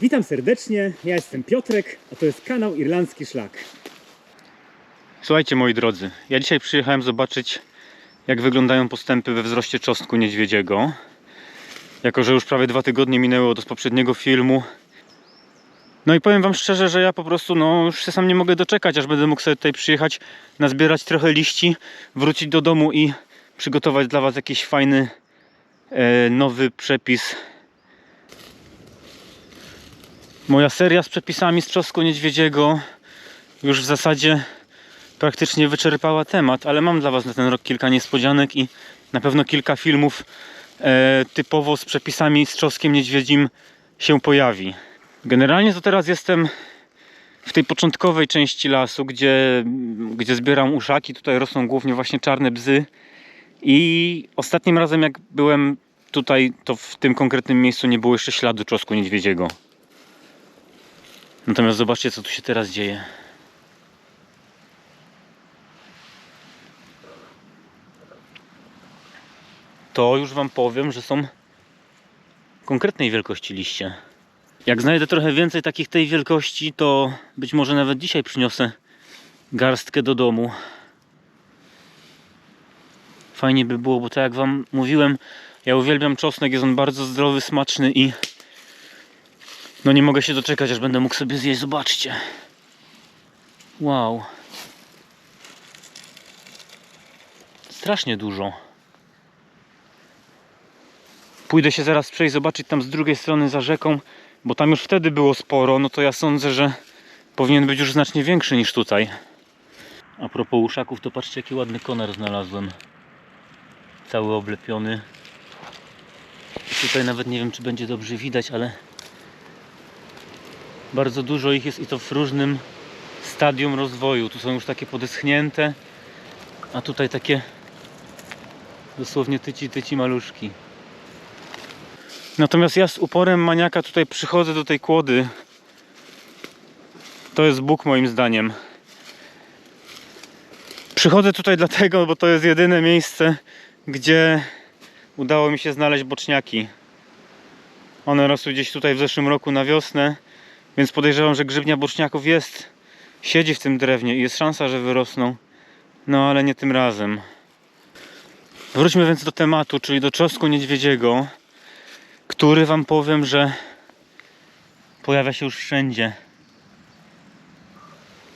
Witam serdecznie, ja jestem Piotrek, a to jest kanał Irlandzki Szlak. Słuchajcie moi drodzy, ja dzisiaj przyjechałem zobaczyć jak wyglądają postępy we wzroście czosnku niedźwiedziego. Jako, że już prawie dwa tygodnie minęły od poprzedniego filmu. No i powiem wam szczerze, że ja po prostu no już się sam nie mogę doczekać, aż będę mógł sobie tutaj przyjechać, nazbierać trochę liści, wrócić do domu i przygotować dla was jakiś fajny e, nowy przepis Moja seria z przepisami z trzosku niedźwiedziego już w zasadzie praktycznie wyczerpała temat, ale mam dla Was na ten rok kilka niespodzianek i na pewno kilka filmów e, typowo z przepisami z trzoskiem niedźwiedzim się pojawi. Generalnie to teraz jestem w tej początkowej części lasu, gdzie, gdzie zbieram uszaki. Tutaj rosną głównie właśnie czarne bzy. I ostatnim razem jak byłem tutaj, to w tym konkretnym miejscu nie było jeszcze śladu trzosku niedźwiedziego. Natomiast zobaczcie, co tu się teraz dzieje. To już Wam powiem, że są konkretnej wielkości liście. Jak znajdę trochę więcej takich tej wielkości, to być może nawet dzisiaj przyniosę garstkę do domu. Fajnie by było, bo tak jak Wam mówiłem, ja uwielbiam czosnek, jest on bardzo zdrowy, smaczny i no nie mogę się doczekać, aż będę mógł sobie zjeść. Zobaczcie. Wow. Strasznie dużo. Pójdę się zaraz przejść, zobaczyć tam z drugiej strony za rzeką, bo tam już wtedy było sporo, no to ja sądzę, że powinien być już znacznie większy niż tutaj. A propos uszaków, to patrzcie jaki ładny konar znalazłem. Cały oblepiony. Tutaj nawet nie wiem, czy będzie dobrze widać, ale bardzo dużo ich jest i to w różnym stadium rozwoju. Tu są już takie podeschnięte, a tutaj takie dosłownie tyci, tyci maluszki. Natomiast ja z uporem maniaka tutaj przychodzę do tej kłody. To jest Bóg moim zdaniem. Przychodzę tutaj dlatego, bo to jest jedyne miejsce, gdzie udało mi się znaleźć boczniaki. One rosły gdzieś tutaj w zeszłym roku na wiosnę. Więc podejrzewam, że grzybnia boczniaków jest, siedzi w tym drewnie i jest szansa, że wyrosną. No ale nie tym razem. Wróćmy więc do tematu, czyli do czosnku niedźwiedziego, który wam powiem, że pojawia się już wszędzie.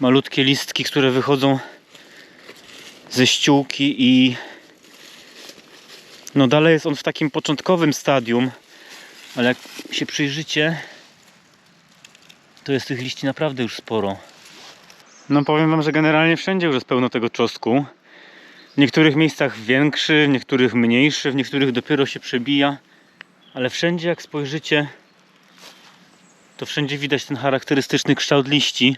Malutkie listki, które wychodzą ze ściółki i no dalej jest on w takim początkowym stadium, ale jak się przyjrzycie, to jest tych liści naprawdę już sporo. No powiem wam, że generalnie wszędzie już jest pełno tego czosnku. W niektórych miejscach większy, w niektórych mniejszy, w niektórych dopiero się przebija. Ale wszędzie jak spojrzycie, to wszędzie widać ten charakterystyczny kształt liści.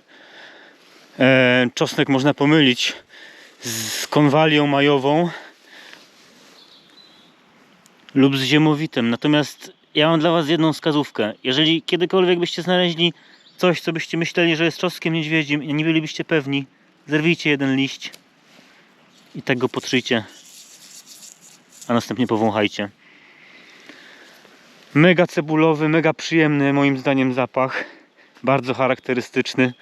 E, czosnek można pomylić z konwalią majową lub z ziemowitem. Natomiast ja mam dla Was jedną wskazówkę. Jeżeli kiedykolwiek byście znaleźli coś, co byście myśleli, że jest czosnkiem niedźwiedzim i nie bylibyście pewni, zerwijcie jeden liść i tak go potrzyjcie, a następnie powąchajcie. Mega cebulowy, mega przyjemny moim zdaniem zapach, bardzo charakterystyczny.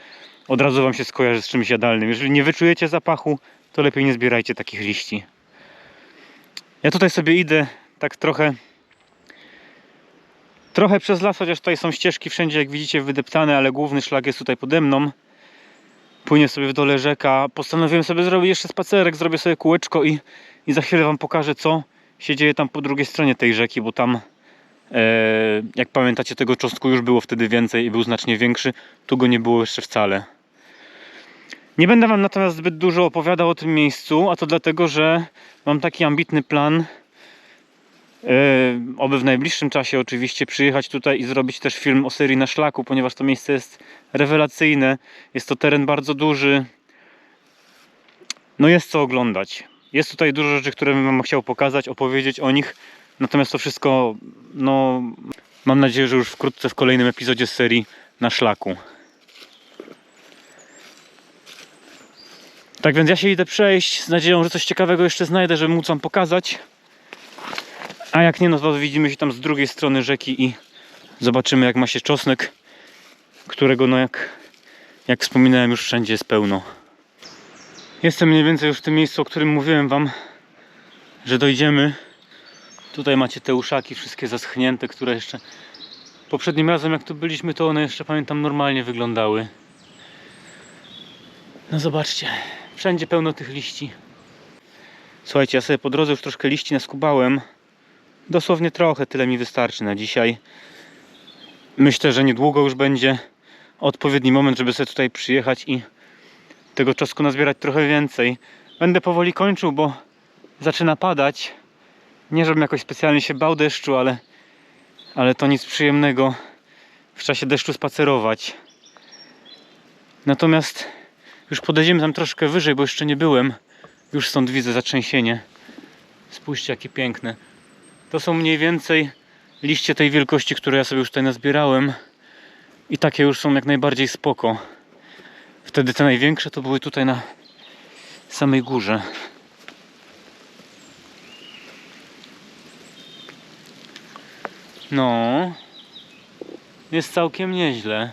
Od razu Wam się skojarzy z czymś jadalnym. Jeżeli nie wyczujecie zapachu, to lepiej nie zbierajcie takich liści. Ja tutaj sobie idę tak trochę Trochę przez las, chociaż tutaj są ścieżki wszędzie, jak widzicie, wydeptane, ale główny szlak jest tutaj pode mną. Płynie sobie w dole rzeka. Postanowiłem sobie zrobić jeszcze spacerek, zrobię sobie kółeczko i, i za chwilę Wam pokażę, co się dzieje tam po drugiej stronie tej rzeki, bo tam, e, jak pamiętacie, tego czosnku już było wtedy więcej i był znacznie większy. Tu go nie było jeszcze wcale. Nie będę Wam natomiast zbyt dużo opowiadał o tym miejscu, a to dlatego, że mam taki ambitny plan, oby w najbliższym czasie oczywiście przyjechać tutaj i zrobić też film o serii na szlaku, ponieważ to miejsce jest rewelacyjne. Jest to teren bardzo duży. No jest co oglądać. Jest tutaj dużo rzeczy, które bym chciał pokazać, opowiedzieć o nich. Natomiast to wszystko, no mam nadzieję, że już wkrótce w kolejnym epizodzie serii na szlaku. Tak więc ja się idę przejść z nadzieją, że coś ciekawego jeszcze znajdę, żeby móc wam pokazać. A jak nie, no to widzimy się tam z drugiej strony rzeki i zobaczymy jak ma się czosnek którego no jak, jak wspominałem już wszędzie jest pełno. Jestem mniej więcej już w tym miejscu, o którym mówiłem wam, że dojdziemy. Tutaj macie te uszaki wszystkie zaschnięte, które jeszcze poprzednim razem jak tu byliśmy, to one jeszcze pamiętam normalnie wyglądały. No zobaczcie, wszędzie pełno tych liści. Słuchajcie, ja sobie po drodze już troszkę liści naskubałem. Dosłownie trochę, tyle mi wystarczy na dzisiaj. Myślę, że niedługo już będzie odpowiedni moment, żeby sobie tutaj przyjechać i tego czosku nazbierać trochę więcej. Będę powoli kończył, bo zaczyna padać. Nie żebym jakoś specjalnie się bał deszczu, ale, ale to nic przyjemnego w czasie deszczu spacerować. Natomiast już podejdziemy tam troszkę wyżej, bo jeszcze nie byłem. Już stąd widzę zatrzęsienie. Spójrzcie, jakie piękne. To są mniej więcej liście tej wielkości, które ja sobie już tutaj nazbierałem. I takie już są jak najbardziej spoko. Wtedy te największe to były tutaj na samej górze. No, jest całkiem nieźle.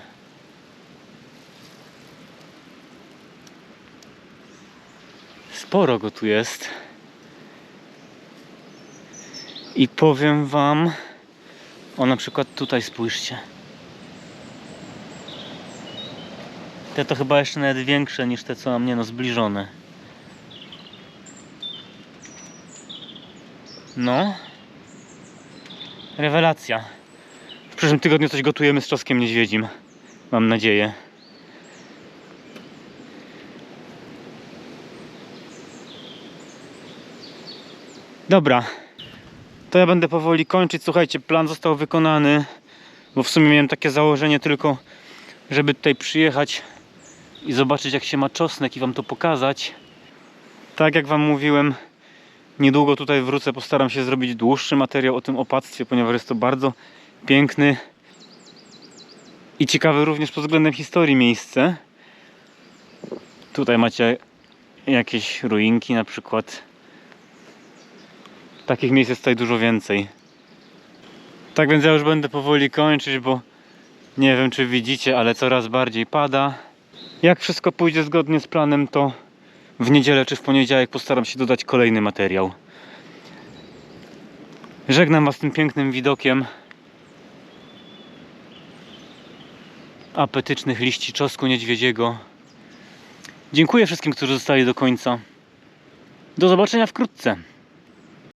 Sporo go tu jest. I powiem wam, o na przykład tutaj spójrzcie. Te to chyba jeszcze nawet większe niż te co na mnie no zbliżone. No. Rewelacja. W przyszłym tygodniu coś gotujemy z czosnkiem niedźwiedzim. Mam nadzieję. Dobra. To ja będę powoli kończyć. Słuchajcie, plan został wykonany. Bo w sumie miałem takie założenie tylko, żeby tutaj przyjechać i zobaczyć jak się ma czosnek i wam to pokazać. Tak jak wam mówiłem, niedługo tutaj wrócę, postaram się zrobić dłuższy materiał o tym opactwie, ponieważ jest to bardzo piękny i ciekawe również pod względem historii miejsce. Tutaj macie jakieś ruinki na przykład. Takich miejsc jest tutaj dużo więcej. Tak więc ja już będę powoli kończyć, bo nie wiem czy widzicie, ale coraz bardziej pada. Jak wszystko pójdzie zgodnie z planem, to w niedzielę czy w poniedziałek postaram się dodać kolejny materiał. Żegnam Was tym pięknym widokiem apetycznych liści czosnku niedźwiedziego. Dziękuję wszystkim, którzy zostali do końca. Do zobaczenia wkrótce.